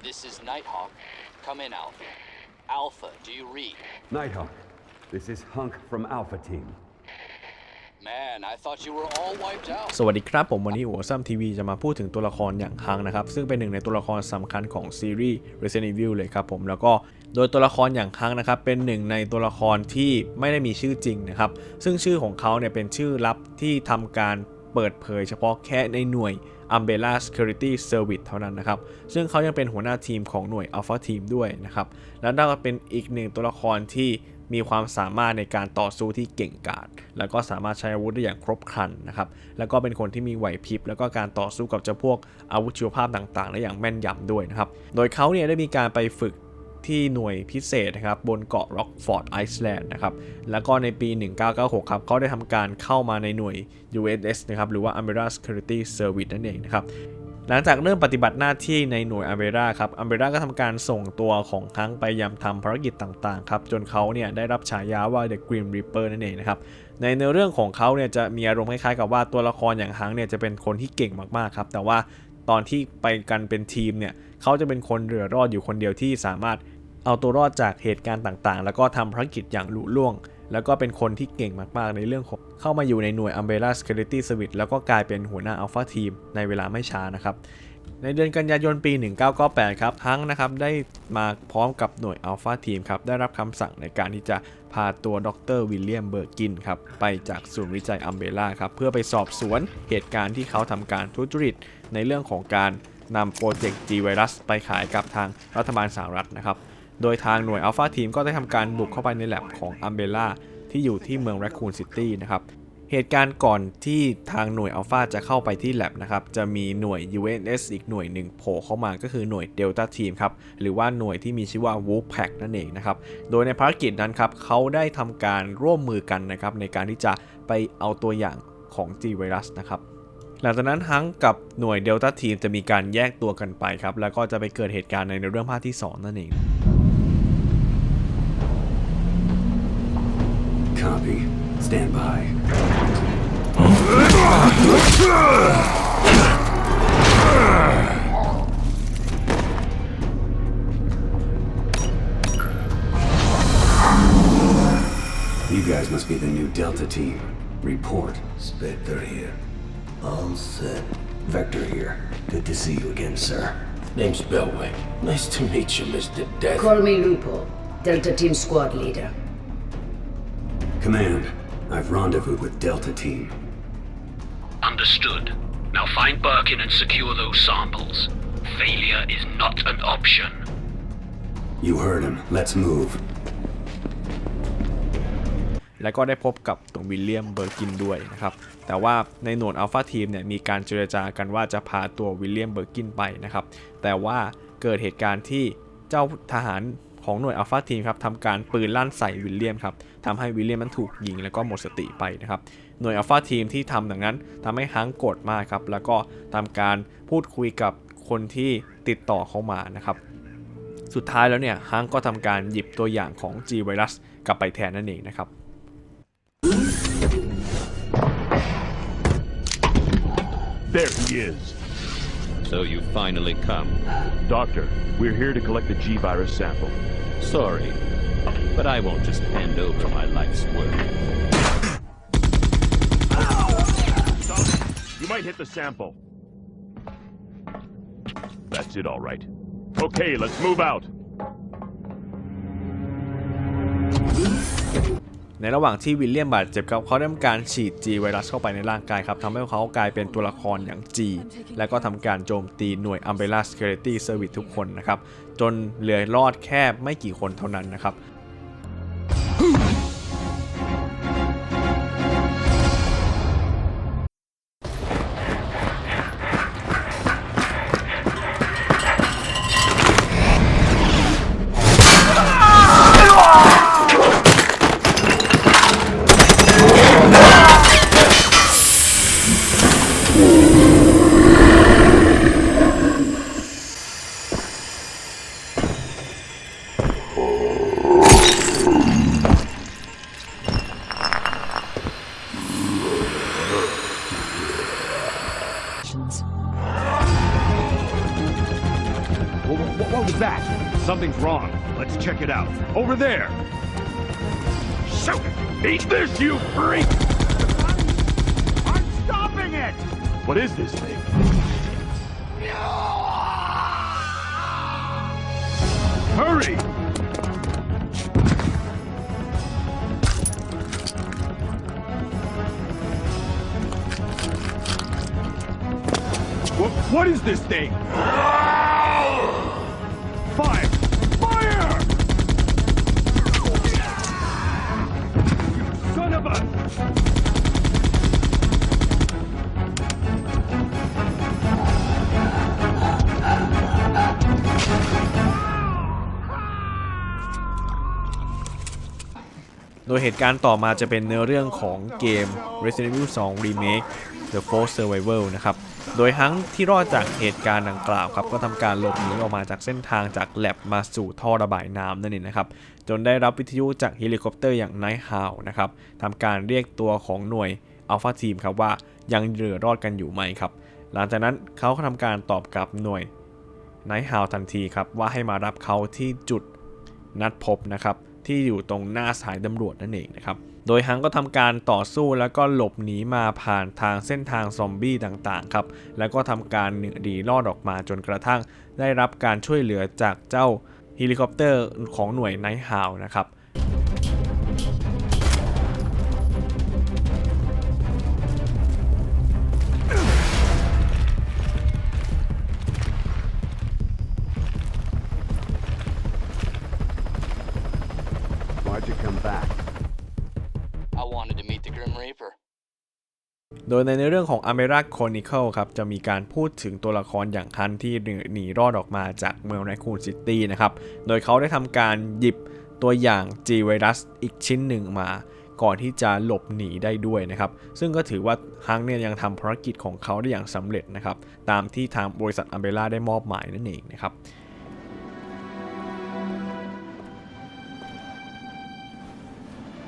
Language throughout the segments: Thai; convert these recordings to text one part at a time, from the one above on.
This is Nighthawk. Come in, Alpha. Alpha, do you read? Nighthawk, this is Hunk from Alpha Team. Man, I thought you were all wiped out. สวัสดีครับผมวันนี้หัวซ้ำทีวีจะมาพูดถึงตัวละครอย่างฮังนะครับ ซึ่งเป็นหนึ่งในตัวละครสำคัญของซีรีส์ Resident Evil เลยครับผมแล้วก็โดยตัวละครอย่างฮังนะครับ เป็นหนึ่งในตัวละครที่ไม่ได้มีชื่อจริงนะครับ ซึ่งชื่อของเขาเนี่ยเป็นชื่อลับที่ทำการ เปิดเผยเฉพาะแค่ในหน่วย Umbrella Security Service เท่านั้นนะครับ ซึ่งเขายังเป็นหัวหน้าทีมของหน่วย Alpha Team ด้วยนะครับ และนั่นก็เป็นอีกหนึ่งตัวละครที่มีความสามารถในการต่อสู้ที่เก่งกาจ แล้วก็สามารถใช้อาวุธได้อย่างครบครันนะครับ แล้วก็เป็นคนที่มีไหวพริบ แล้วก็การต่อสู้กับเจ้าพวกอาวุธชีวภาพต่างๆ ได้อย่างแม่นยำด้วยนะครับ โดยเขาเนี่ยได้มีการไปฝึก ที่หน่วยพิเศษนะครับบนเกาะร็อกฟอร์ดไอซ์แลนด์นะครับแล้วก็ในปี 1996 ครับเขาได้ทำการเข้ามาในหน่วย USS นะครับหรือว่า Umbrella Security Service นั่นเองนะครับหลังจากเริ่มปฏิบัติหน้าที่ในหน่วยอัมเบร่าครับอัมเบร่าก็ทำการส่งตัวของฮังไปยำทำภารกิจต่างๆครับจนเขาเนี่ยได้รับฉายาว่า The Grim Reaper นั่นเองนะครับในเนื้อเรื่องของเขาเนี่ยจะมีอารมณ์คล้ายๆกับว่าตัวละครอย่างฮังเนี่ยจะเป็นคนที่เก่งมากๆครับแต่ว่าตอนที่ไปกันเป็นทีมเนี่ยเขาจะเป็นคนเหลือรอดอยู่คนเดียวที่สามารถ เอาตัวรอดจากเหตุการณ์ต่างๆ แล้วก็ทำภารกิจอย่างลุล่วง แล้วก็เป็นคนที่เก่งมากๆในเรื่องของเข้ามาอยู่ในหน่วย Umbrella Security Service แล้วก็กลายเป็นหัวหน้า Alpha Team ในเวลาไม่ช้านะครับในเดือนกันยายนปี 1998 ครับฮังนะครับได้มาพร้อมกับหน่วย Alpha Team ครับได้รับคำสั่งในการที่จะพาตัวดรวิลเลียมเบอร์กินครับไปจากศูนย์วิจัยอัมเบล่าครับเพื่อไปสอบสวนเหตุการณ์ที่เขาทำการทุจริต ในเรื่องของการนำโปรเจกต์ G Virus ไปขายกับทางรัฐบาลสหรัฐนะครับ โดยทางหน่วย Alpha Team ก็ได้ทำการบุกเข้าไปในแลบของ Umbrella ที่อยู่ที่เมือง Raccoon City นะครับ เหตุการณ์ก่อนที่ทางหน่วย Alpha จะเข้าไปที่ lab นะครับ จะมีหน่วย UNS อีกหน่วยหนึ่งโผล่เข้ามาก็คือหน่วย Delta Team ครับ หรือว่าหน่วยที่มีชื่อว่า Wolfpack นั่นเองนะครับ โดยในภารกิจนั้นครับเขาได้ทำการร่วมมือกันนะครับในการที่จะไปเอาตัวอย่างของ G Virus นะครับหลังจากนั้นฮังกับหน่วย Delta Team จะมีการแยกตัวกันไปครับ แล้วก็จะไปเกิดเหตุการณ์ในเรื่องภาคที่ 2 นั่นเอง Copy. Stand by. You guys must be the new Delta team. Report. Spectre here. All set. Vector here. Good to see you again, sir. Name's Belway. Nice to meet you, Mr. Death. Call me Lupo, Delta Team Squad Leader. Command, I've rendezvoused with Delta team. Understood. Now find Birkin and secure those samples. Failure is not an option. You heard him. Let's move. แล้วก็ได้พบกับตัววิลเลียมเบอร์กินด้วยนะครับ แต่ว่าในหน่วยอัลฟาทีมเนี่ยมีการเจรจากันว่าจะพาตัววิลเลียมเบอร์กินไปนะครับ แต่ว่าเกิดเหตุการณ์ที่เจ้าทหาร ของหน่วยอัลฟาทีมครับทำการปืนลั่นใส่วิลเลียมครับทำให้วิลเลียมนั้นถูกยิงแล้วก็หมดสติไปนะครับหน่วยอัลฟาทีมที่ทำดังนั้นทำให้ฮังโกรธมากครับแล้วก็ทำการพูดคุยกับคนที่ติดต่อเข้ามานะครับสุดท้ายแล้วเนี่ยฮังก็ทำการหยิบตัวอย่างของ G Virus กลับไปแทนนั่นเองนะครับ There he is. So you finally come. Doctor, we're here to collect the G virus sample. Sorry, but I won't just hand over my life's work. You might hit the sample. That's it, all right. Okay, let's move out. ในระหว่างที่วิลเลียมบาดเจ็บครับเขาได้ทำการฉีดจีไวรัสเข้าไปในร่างกายครับทำให้เขากลายเป็นตัวละครอย่างจีและก็ทำการโจมตีหน่วยอัมเบร่าสเค c u r i t y Service ทุกคนนะครับ จนเหลือรอดแค่ไม่กี่คนเท่านั้นนะครับ wrong. Let's check it out. Over there. Shoot! Eat this, you freak! I'm stopping it! What is this thing? Hurry! What, what is this thing? Fire! โดยเหตุการณ์ต่อมาจะเป็นเนื้อเรื่องของเกม Resident Evil 2 Remake The Force Survival นะครับ โดยฮังที่รอดจากเหตุการณ์ดังกล่าวครับ ก็ทำการหลบหนีออกมาจากเส้นทางจากแลบมาสู่ท่อระบายน้ำนั่นเองนะครับ จนได้รับวิทยุจากเฮลิคอปเตอร์อย่าง Night Howl นะครับทำการเรียกตัวของหน่วย Alpha Team ครับว่ายังเหลือรอดกันอยู่ไหมครับ หลังจากนั้นเขาก็ทำการตอบกลับหน่วยไนท์ฮาวทันทีครับว่าให้มารับเขาที่จุดนัดพบนะครับ ที่อยู่ตรงหน้าสายตำรวจนั่นเองนะครับ โดยฮังก็ทำการต่อสู้แล้วก็หลบหนีมาผ่านทางเส้นทางซอมบี้ต่างๆครับ แล้วก็ทำการหนีรอดออกมาจนกระทั่ง ได้รับการช่วยเหลือจากเจ้าเฮลิคอปเตอร์ของหน่วยไนท์ฮาวนะครับ โดยในเรื่องของ a m e r a Chronicle ครับจะมีการพูดถึงตัวละครอย่างฮันที่หนีรอดออกมาจากเมืองไรคูนซิตี้นะครับ โดยเขาได้ทำการหยิบตัวอย่าง G ไวรัสอีกชิ้นหนึ่งมา ก่อนที่จะหลบหนีได้ด้วยนะครับ ซึ่งก็ถือว่าฮังเนี่ยยังทำภารกิจของเขาได้อย่างสำเร็จนะครับ ตามที่ทางบริษัท u m b r e l l a ได้มอบหมายนั่นเองนะครับ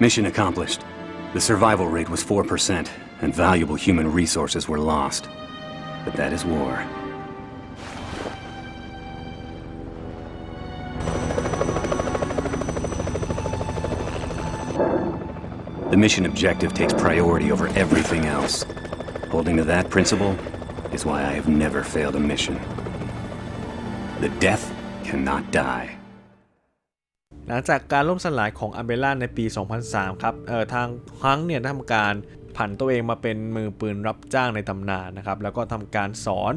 Mission accomplished. The survival rate was 4%, and valuable human resources were lost. But that is war. The mission objective takes priority over everything else. Holding to that principle is why I have never failed a mission. The death cannot die. หลังจากการล่มสลายของอัมเบล่าในปี 2003 ครับ เอ่อ ทางฮังก์เนี่ยได้ทำการ ผันตัวเองมาเป็นมือปืนรับจ้างในตำนานนะครับ แล้วก็ทำการสอน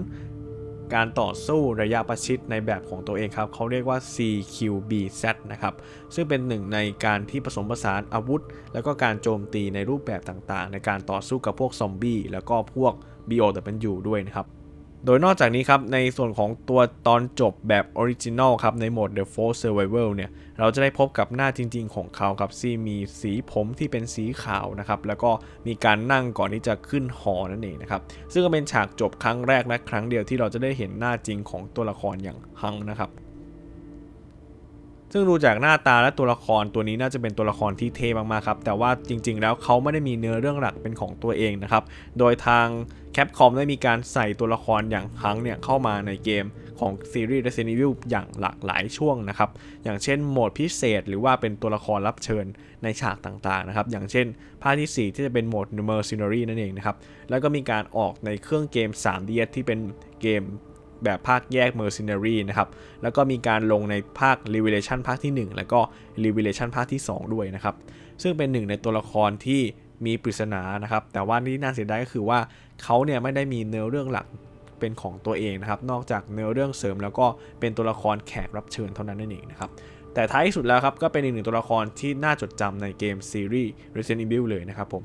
การต่อสู้ระยะประชิดในแบบของตัวเองครับ เขาเรียกว่า CQBZ นะครับ ซึ่งเป็นหนึ่งในการที่ผสมผสานอาวุธ แล้วก็การโจมตีในรูปแบบต่างๆ ในการต่อสู้กับพวกซอมบี้แล้วก็พวก BOW ด้วยนะครับ โดยนอกจากนี้ครับ ในส่วนของตัวตอนจบแบบออริจินอลครับ ในโหมด The Force Survival เนี่ย เราจะได้พบกับหน้าจริงๆของเขาครับที่มีสีผมที่เป็นสีขาวนะครับ แล้วก็มีการนั่งก่อนที่จะขึ้นหอนั่นเองนะครับ ซึ่งก็เป็นฉากจบครั้งแรกและครั้งเดียวที่เราจะได้เห็นหน้าจริงของตัวละครอย่างฮังนะครับซึ่งดูจากหน้าตาและตัวละครตัวนี้น่าจะเป็นตัวละครที่เท่มากๆครับ แต่ว่าจริงๆ แล้วเขาไม่ได้มีเนื้อเรื่องหลักเป็นของตัวเองนะครับ โดยทาง แคปคอมได้มีการใส่ตัวละครอย่างฮังเนี่ยเข้ามาในเกมของซีรีส์ Resident Evil อย่างหลากหลายช่วงนะครับ อย่างเช่นโหมดพิเศษ หรือว่าเป็นตัวละครรับเชิญในฉากต่างๆนะครับ อย่างเช่นภาคที่ 4 ที่จะเป็นโหมด Mercenary นั่นเองนะครับ แล้วก็มีการออกในเครื่องเกม 3DS ที่เป็นเกมแบบภาคแยก Mercenary นะครับ แล้วก็มีการลงในภาค Revelation ภาคที่ 1 แล้วก็ Revelation ภาคที่ 2 ด้วยนะครับ ซึ่งเป็นหนึ่งในตัวละครที่มีปริศนานะครับ แต่ว่าที่น่าเสียดายก็คือว่า เขาเนี่ยไม่ได้มีเนื้อเรื่องหลักเป็นของตัวเองนะครับ นอกจากเนื้อเรื่องเสริม แล้วก็เป็นตัวละครแขกรับเชิญเท่านั้นนั่นเองนะครับแต่ท้ายสุดแล้วครับก็เป็นอีกหนึ่งตัวละครที่น่าจดจำในเกมซีรีส์ Resident Evil เลยนะครับผม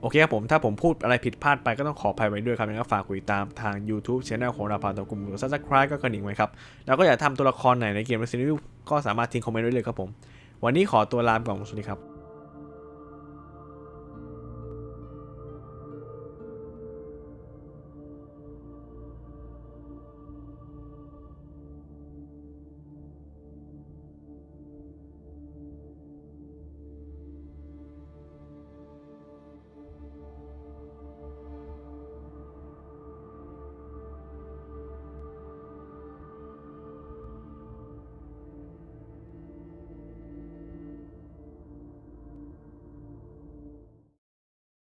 โอเคครับผม ถ้าผมพูดอะไรผิดพลาดไปก็ต้องขออภัยไว้ด้วยครับยังไงก็ฝากกดติดตามทาง YouTube Channel ของเราผ่านตัวกลุ่มหรือ Subscribe ก็กระดิ่งไว้ครับ แล้วก็อยากทำตัวละครไหนในเกม Resident Evil ก็สามารถทิ้งคอมเมนต์ไว้เลยครับผม วันนี้ขอตัวลาไปก่อนสวัสดีครับ